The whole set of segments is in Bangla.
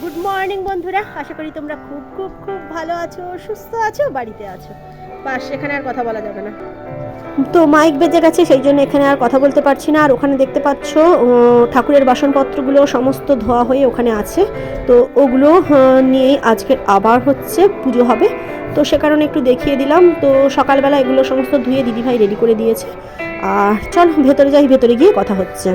গুড মর্নিং বন্ধুরা। আশা করি তোমরা খুব খুব খুব ভালো আছো, সুস্থ আছো, বাড়িতে আছো। বাস এখানে আর কথা বলা যাবে না। তো মাইক বেজে গেছে, সেই জন্য এখানে আর কথা বলতে পারছি না। আর ওখানে দেখতে পাচ্ছ ঠাকুরের বাসনপত্রগুলো সমস্ত ধোয়া হয়ে ওখানে আছে। তো ওগুলো নিয়েই আজকে আবার হচ্ছে পুজো হবে। তো সে কারণে একটু দেখিয়ে দিলাম। তো সকালবেলা এগুলো সমস্ত ধুয়ে দিদিভাই রেডি করে দিয়েছে। আর চল, ভেতরে যাই, ভেতরে গিয়ে কথা হচ্ছে।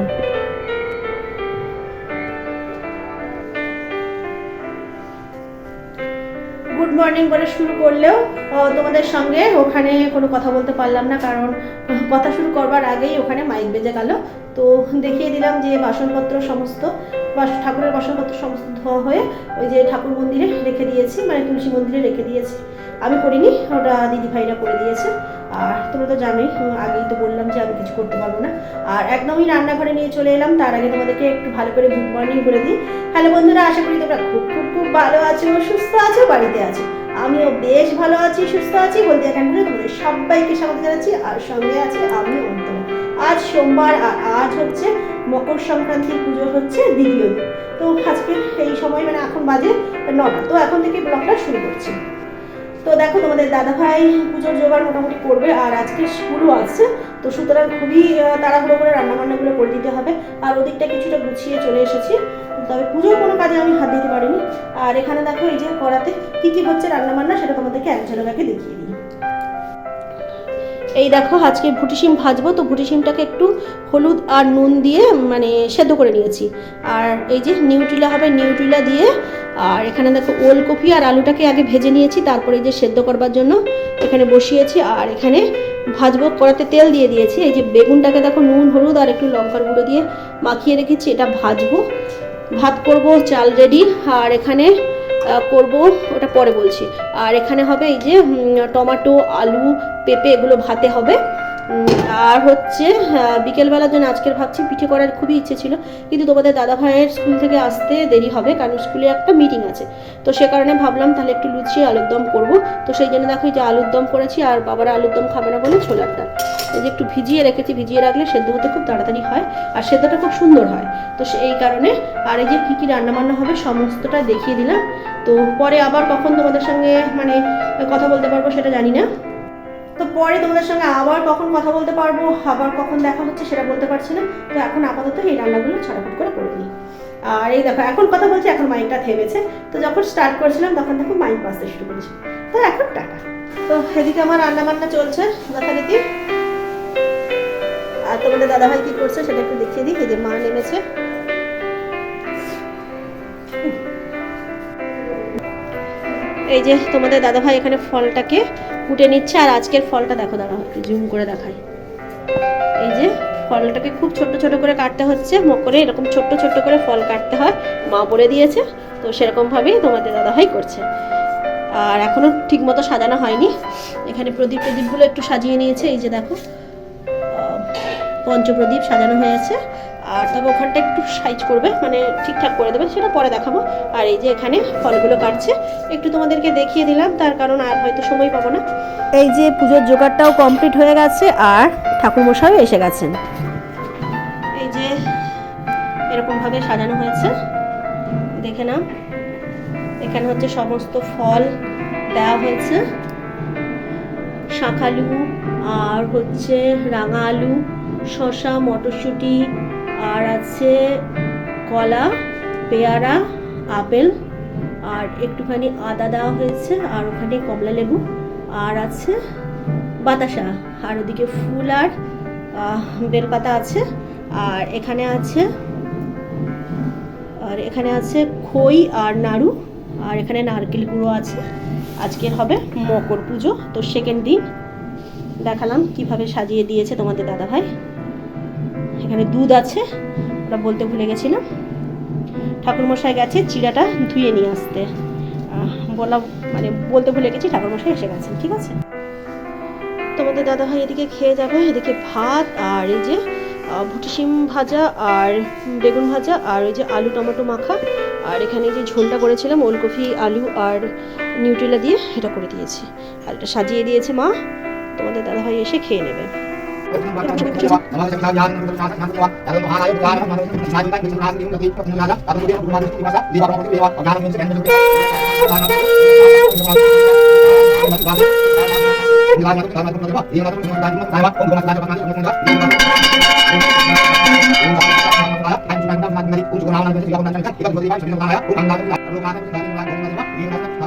মর্নিং বলে শুরু করলেও তোমাদের সঙ্গে ওখানে কোনো কথা বলতে পারলাম না, কারণ কথা শুরু করবার আগেই ওখানে মাইক বেজে গেল। তো দেখিয়ে দিলাম যে বাসনপত্র সমস্ত ঠাকুরের বাসনপত্র সমস্ত ধোয়া হয়ে ওই যে ঠাকুর মন্দিরে রেখে দিয়েছি মানে তুলসী মন্দিরে রেখে দিয়েছি। আমি করিনি, ওটা দিদি ভাইরা করে দিয়েছে। আর তোমরা তো জানোই, আগেই তো বললাম যে আমি কিছু করতে পারব না। আর একদমই রান্নাঘরে নিয়ে চলে এলাম, তার আগে তোমাদেরকে একটু ভালো করে গুড মর্নিং বলে দিই। হ্যালো বন্ধুরা, আশা করি তোমরা খুব খুব খুব ভালো আছো, সুস্থ আছো, বাড়িতে আছো। আমিও বেশ ভালো আছি, সুস্থ আছি। বলতে ক্যান্টিনে তোমাদের সবাইকে স্বাগত জানাচ্ছি। আর সঙ্গে আছে আমি অন্তরা। আজ সোমবার আর আজ হচ্ছে মকর সংক্রান্তির পুজো হচ্ছে দ্বিতীয় দিন। তো আজকে এই সময় মানে এখন বাজে নটা। তো এখন থেকে ব্লগটা শুরু করছি। তো দেখো তোমাদের দাদাভাই পুজোর জোগাড় মোটামুটি করবে। আর আজকে স্কুলও আছে তো সুতরাং খুবই তাড়াহুড়ো করে রান্নাবান্নাগুলো করে দিতে হবে। আর ওদিকটা কিছুটা গুছিয়ে চলে এসেছি। তবে পুজোর কোনো কাজে আমি হাত দিতে পারিনি। আর এখানে দেখো এই যে কড়াতে কী কী হচ্ছে রান্নাবান্না, সেটা তোমাদেরকে এক ঝলকাকে দেখিয়ে দিই। এই দেখো, আজকে ভুটি শিম ভাজবো, তো ভুটি শিমটাকে একটু হলুদ আর নুন দিয়ে মানে সেদ্ধ করে নিয়েছি। আর এই যে নিউট্রিলা হবে, নিউট্রিলা দিয়ে, আর এখানে দেখো ওলকপি আর আলুটাকে আগে ভেজে নিয়েছি, তারপরে এই যে সেদ্ধ করবার জন্য এখানে বসিয়েছি, আর এখানে ভাজবো, কড়াতে তেল দিয়ে দিয়েছি। এই যে বেগুনটাকে দেখো নুন, হলুদ আর একটু লঙ্কার গুঁড়ো দিয়ে মাখিয়ে রেখেছি, এটা ভাজবো। ভাত করব, চাল রেডি, আর এখানে করব, ওটা পরে বলছি। আর এখানে হবে এই যে টমেটো, আলু পেঁপে এগুলো ভাতে হবে। আর হচ্ছে আহ, বিকেলবেলার জন্য আজকের ভাবছি পিঠে করার খুবই ইচ্ছে ছিল কিন্তু তোমাদের দাদা ভাইয়ের স্কুল থেকে আসতে দেরি হবে কারণ স্কুলে একটা মিটিং আছে। তো সে কারণে ভাবলাম তাহলে একটু লুচি আলুর দম করব। তো সেই জন্য দেখো যে আলুর দম করেছি আর বাবার আলুর দম খাবে না বলে ছোলার ডাল। এই যে একটু ভিজিয়ে রেখেছি ভিজিয়ে রাখলে সেদ্ধ হতে খুব তাড়াতাড়ি হয় আর সেদ্ধটা খুব সুন্দর হয়। তো সে- এই কারণে আর এই যে কী কী রান্নাবান্না হবে সমস্তটা দেখিয়ে দিলাম। তো পরে আবার কখন তোমাদের সঙ্গে মানে কথা বলতে পারব সেটা জানি না। তো পরে তোমাদের সঙ্গে আবার কখন কথা বলতে পারব, আবার কখন দেখা হচ্ছে সেটা বলতে পারছি না। তো এখন আপাতত এই রান্নাগুলো ছটাফট করে করে দিই আর এই দেখো, এখন কথা বলছি, এখন মাইকটা থেমেছে। তো যখন স্টার্ট করেছিলাম, তখন দেখো মাইক বাজতে শুরু করেছি। তো এখন টাটা। তো এদিকে আমার রান্না বান্না চলছে যথারীতি আর তোমাদের দাদাভাই কি করছে সেটা একটু দেখিয়ে দিই। এই যে মা নেমেছে। এই যে তোমাদের দাদাভাই এখানে ফলটাকে কুটে নিচ্ছে, আর আজকের ফলটা দেখো একটু জুম করে দেখাই। এই যে ফলটাকে খুব ছোট ছোট করে কাটতে হচ্ছে, মকরে এরকম ছোট্ট ছোট্ট করে ফল কাটতে হয়, মা বলে দিয়েছে, তো সেরকমভাবেই তোমাদের দাদাভাই করছে। আর এখনও ঠিকমতো সাজানো হয়নি, এখানে প্রদীপ প্রদীপগুলো একটু সাজিয়ে নিয়েছে, এই যে দেখো। পঞ্চপ্রদীপ সাজানো হয়েছে। আর তবে ওখানটা একটু সাইজ করবে মানে ঠিকঠাক করে দেবে সেটা পরে দেখাবো। আর এই যে এখানে ফলগুলো কাটছে একটু তোমাদেরকে দেখিয়ে দিলাম তার কারণ আর হয়তো সময় পাবো না। এই যে পুজোর জোগাড়টাও কমপ্লিট হয়ে গেছে আর ঠাকুরমশাইও এসে গেছেন। এই যে এরকমভাবে সাজানো হয়েছে দেখে নাও। এখানে হচ্ছে সমস্ত ফল দেওয়া হয়েছে। শাঁখালু আর হচ্ছে রাঙা আলু শসা মটরশুঁটি, আর আছে কলা, পেয়ারা, আপেল, আর একটুখানি আদা দেওয়া হয়েছে, আর ওখানে কমলা লেবু, আর আছে বাতাসা, আর ওদিকে ফুল আর বেলপাতা আছে, আর এখানে আছে, আর এখানে আছে খই আর নাড়ু, আর এখানে নারকেল গুঁড়ো আছে। আজকে হবে মকর পুজো, তো সেকেন্ড দিন দেখালাম কীভাবে সাজিয়ে দিয়েছে তোমাদের দাদাভাই। এখানে দুধ আছে, ওটা বলতে ভুলে গেছিলাম। ঠাকুরমশাই গেছে চিড়াটা ধুয়ে নিয়ে আসতে। বলা মানে বলতে ভুলে গেছি, ঠাকুরমশাই এসে গেছেন, ঠিক আছে? তোমাদের দাদাভাই এদিকে খেয়ে যাবে, এদিকে ভাত আর এই যে ভুটি শিম ভাজা আর বেগুন ভাজা আর ওই যে আলু টমেটো মাখা। আর এখানে যে ঝোলটা করেছিলাম, ওলকপি, আলু আর নিউট্রেলা দিয়ে, এটা করে দিয়েছি। আর এটা সাজিয়ে দিয়েছে মা। তোমাদের দাদাভাই এসে খেয়ে নেবে।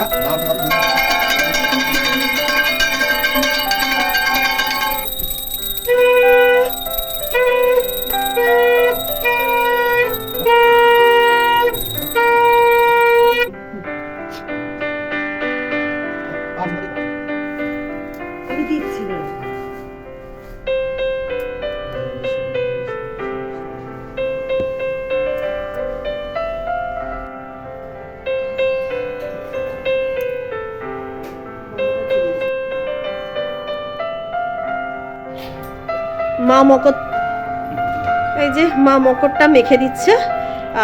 আমি মা মকর এই যে মা মকরটা মেখে দিচ্ছে।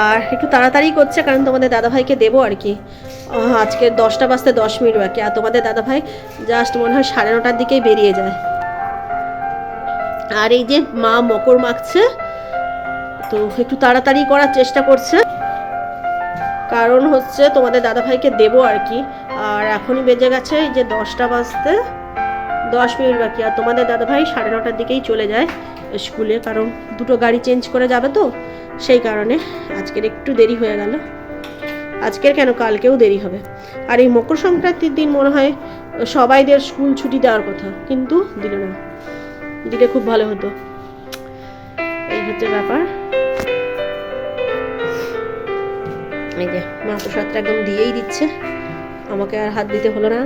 আর একটু তাড়াতাড়ি করছে, কারণ তোমাদের দাদাভাইকে দেবো আর কি। আজকে দশটা বাজতে দশ মিনিট বাকি, আর তোমাদের দাদাভাই জাস্ট মনে হয় সাড়ে নটার দিকেই বেরিয়ে যায়। আর এই যে মা মকর মাখছে, তো একটু তাড়াতাড়ি করার চেষ্টা করছে। কারণ হচ্ছে তোমাদের দাদাভাইকে দেবো আর কি। আর এখনই বেজে গেছে এই যে দশটা বাজতে দশ মিনিট বাকি। আর তোমাদের দাদাভাই সাড়ে নটার দিকেই চলে যায় স্কুলে, কারণ দুটো গাড়ি চেঞ্জ করে যাবে তো, সেই কারণে আজকের একটু দেরি হয়ে গেল। আজকের কেন? কালকেও দেরি হবে। আর এই মকর সংক্রান্তির দিন মনে হয় সবাইদের স্কুল ছুটি দেওয়ার কথা, কিন্তু দিল না, দিলে খুব ভালো হতো। এই হচ্ছে ব্যাপার। এই যে, মা প্রসাদটা একদম দিয়েই দিচ্ছে। আমাকে আর হাত দিতে হলো না।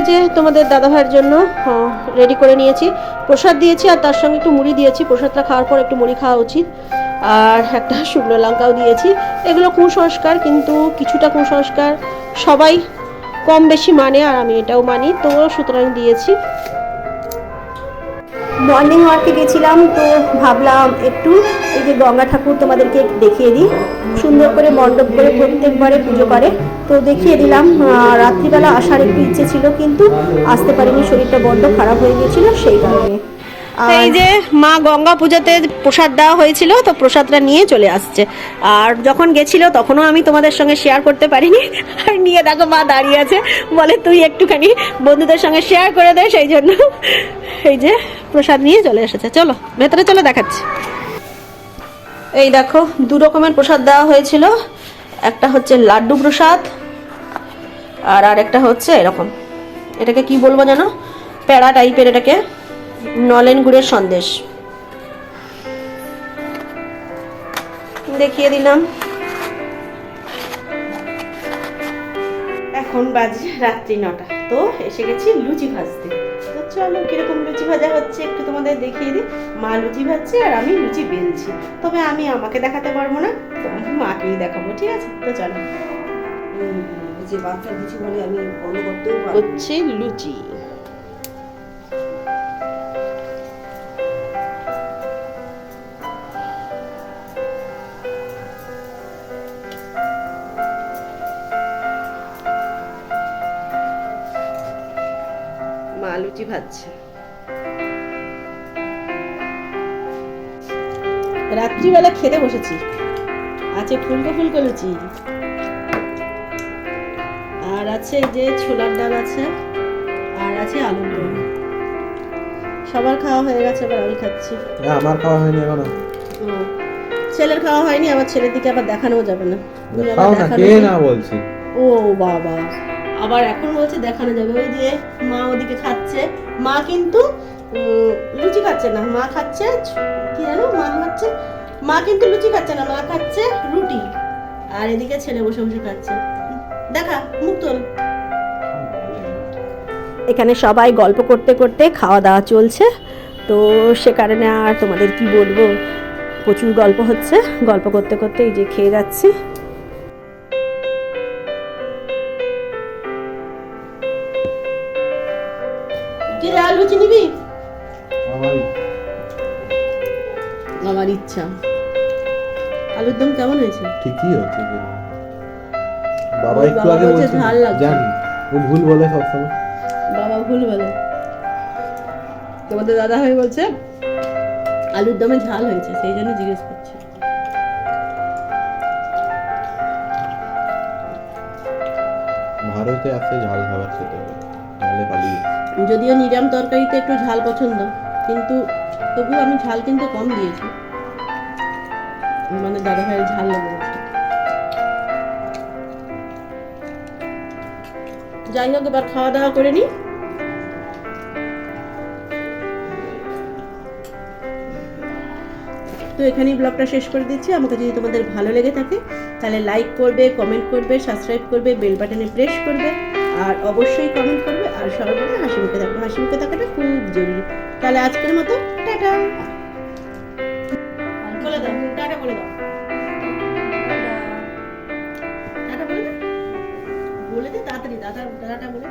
এই যে তোমাদের দাদা ভাইয়ের জন্য রেডি করে নিয়েছি। প্রসাদ দিয়েছি আর তার সঙ্গে একটু মুড়ি দিয়েছি। প্রসাদটা খাওয়ার পর একটু মুড়ি খাওয়া উচিত। আর একটা শুকনো লঙ্কাও দিয়েছি। এগুলো কুসংস্কার, কিন্তু কিছুটা কুসংস্কার সবাই কম বেশি মানে আর আমি এটাও মানি। তো সুতরাং দিয়েছি। মর্নিং ওয়াকে গেছিলাম, তো ভাবলাম একটু এই যে গঙ্গা ঠাকুর তোমাদেরকে দেখিয়ে দিই। সুন্দর করে মণ্ডপ করে প্রত্যেকবারে পুজো করে। তো দেখিয়ে দিলাম রাত্রিবেলা আসার একটু ইচ্ছে ছিল, কিন্তু আসতে পারিনি, শরীরটা বড্ড খারাপ হয়ে গিয়েছিল, সেই কারণে। এই যে মা গঙ্গা পূজাতে প্রসাদ দেওয়া হয়েছিল, তো প্রসাদটা নিয়ে চলে আসছে। আর যখন গেছিল, তখনও আমি তোমাদের সঙ্গে শেয়ার করতে পারিনি। আর নিয়ে দেখো মা দাঁড়িয়ে আছে, বলে, তুই একটুখানি বন্ধুদের সঙ্গে শেয়ার করে দে, সেই জন্য এই যে প্রসাদ নিয়ে চলে এসেছে। চলো, ভেতরে চলো দেখাচ্ছি। এই দেখো, দু রকমের প্রসাদ দেওয়া হয়েছিল। একটা হচ্ছে লাড্ডু প্রসাদ, আর আরেকটা হচ্ছে এরকম। এটাকে কি বলব জানো? প্যাড়া টাইপের এটাকে। নলেন গুড়ের সন্দেশ। দেখিয়ে দিলাম। এখন বাজে রাত্রি নটা। তো এসে গেছি লুচি ভাজতে। তো চলো কীরকম লুচি ভাজা হচ্ছে একটু তোমাদের দেখিয়ে দিই। মা লুচি ভাজছে আর আমি লুচি বেলছি। তবে আমি আমাকে দেখাতে পারব না তো আমি মাকেই দেখাবো ঠিক আছে? তো চলো। যে বাচ্চা কিছু বলে আমি করতেও হচ্ছে লুচি। লুচি ভাজছে। রাত্রিবেলা খেতে বসেছি। আছে ফুলকো ফুলকো লুচি। আর আছে এই যে ছোলার ডাল আছে আর আছে আলুর দম। সবার খাওয়া হয়ে গেছে এবার আমি খাচ্ছি। হ্যাঁ আমার খাওয়া হয়নি এখনও। ছেলের খাওয়া হয়নি আমার ছেলের দিকে আবার দেখানোও যাবে না। আবার খাও না দেখানো কে যাবে- না। বলছি। ও বাবা। আবার এখন বলছে দেখানো যাবে। ওই যে মা ওদিকে খাচ্ছে। মা কিন্তু লুচি খাচ্ছে না। মা খাচ্ছে কি জানো? মা খাচ্ছে। মা কিন্তু লুচি খাচ্ছে না, মা খাচ্ছে রুটি। আর এদিকে ছেলে বসে বসে খাচ্ছে। দেখা, মুখ এখানে সবাই গল্প করতে করতে খাওয়া দাওয়া চলছে। তো সে কারণে আর তোমাদের কি বলব? প্রচুর গল্প হচ্ছে। গল্প করতে করতে এই যে খেয়ে যাচ্ছি। নিবি আমার ইচ্ছা। আলুর দম কেমন হয়েছে? ঠিকই হচ্ছে বাবা একটু আগে বলছে। জানি ও ভুল বলে সবসময়। বাবা ভুল বলে। তোমাদের দাদা ভাই বলছে আলুর দমে ঝাল হয়েছে সেই জন্য জিজ্ঞেস করছি। ভারতে আছে ঝাল খাবার খেতে। হবে যদিও নিরাম তরকারিতে একটু ঝাল পছন্দ, কিন্তু তবু আমি ঝাল কিন্তু কম দিয়েছি। মানে দাদা ভাইয়ের ঝাল লেগে যাই হোক, এবার খাওয়া দাওয়া করে নি। তো এখানেই ব্লগটা শেষ করে দিচ্ছি। আমাকে যদি তোমাদের ভালো লেগে থাকে, তাহলে লাইক করবে কমেন্ট করবে সাবস্ক্রাইব করবে বেল বাটনে প্রেস করবে। আর অবশ্যই কমেন্ট করবে আর সর্বদা হাসি মুখে থাকবে হাসি মুখে থাকাটা খুব জরুরি। তাহলে আজকের মতো টাটা। বলে দাও, টাটা বলে দাও। টাটা বলে বলে দে তাড়াতাড়ি, দাদা টাটা বলে।